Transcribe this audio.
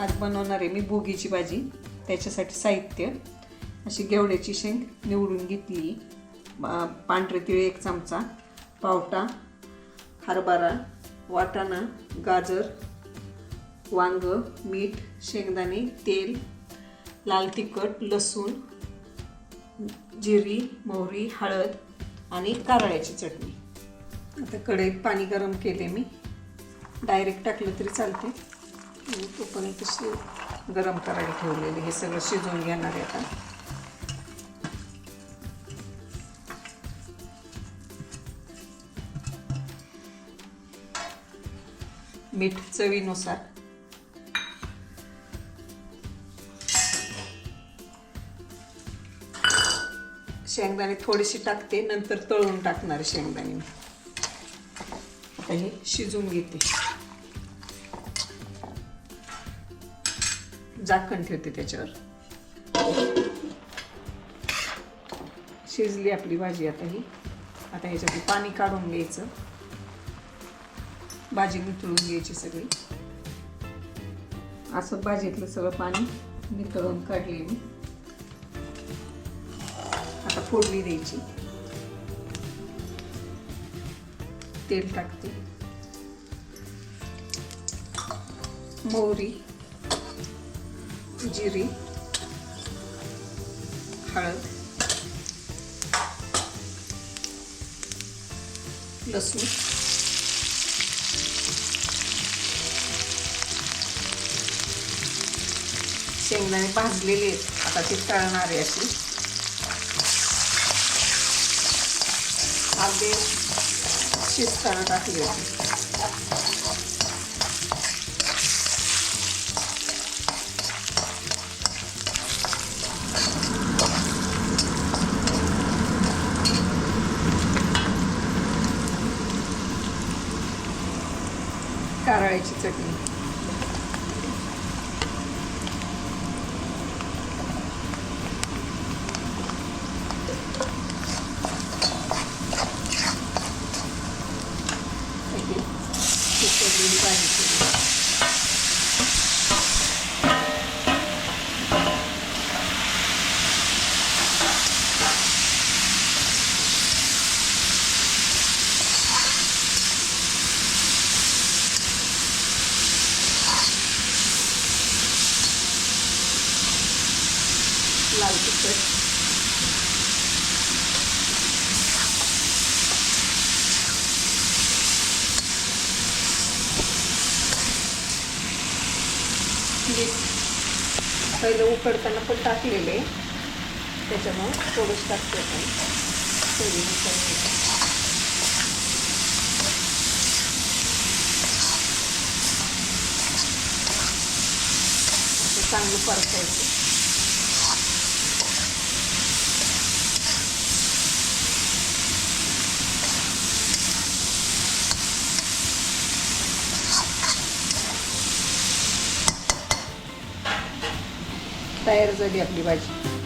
आज बनवणार आहे मी भोगीची भाजी त्याच्यासाठी साहित्य. अशी गेवड्याची शेंग निवडून घेतली. पांढरे तिळे एक चमचा पावटा हरभरा वाटाणा गाजर वांग मीठ शेंगदाणे तेल लाल तिखट लसूण जिरी मोहरी हळद आणि कारळ्याची चटणी. आता कढईत पाणी गरम केले मी. डायरेक्ट टाकलं तरी चालते तोपर्यंत शि गरम करायला ठेवलेले हे सगळं शिजवून घेणार आहे आता. मीठ चवीनुसार. शेंगदाणे थोडीशी टाकते नंतर तळून टाकणार शेंगदाणे आता हे शिजून घेते. झाकण ठेवते त्याच्यावर. शिजली आपली भाजी आता ही. आता ह्याच्यात पाणी काढून घ्यायचं. भाजी नितळून घ्यायची सगळी. असं भाजीतलं सगळं पाणी नितळून काढले मी आता फोडणी द्यायची. तेल टाकते. मोहरी. जिरी हळद लसूण शेंगदाणे भाजलेले आहेत. आता ते तळणारे अशी अर्धे शिजताना टाकले होते. कारळ्याची चटणी अशी शिजवलेली भाजी केली म्हणजे लाल तिखट मीठ पहिलं उकडताना पण टाकलेले त्याच्यामुळं थोडंच टाकते आपण चवीनुसार मीठ. असं चांगलं परतायचं तयार झाली आपली भाजी.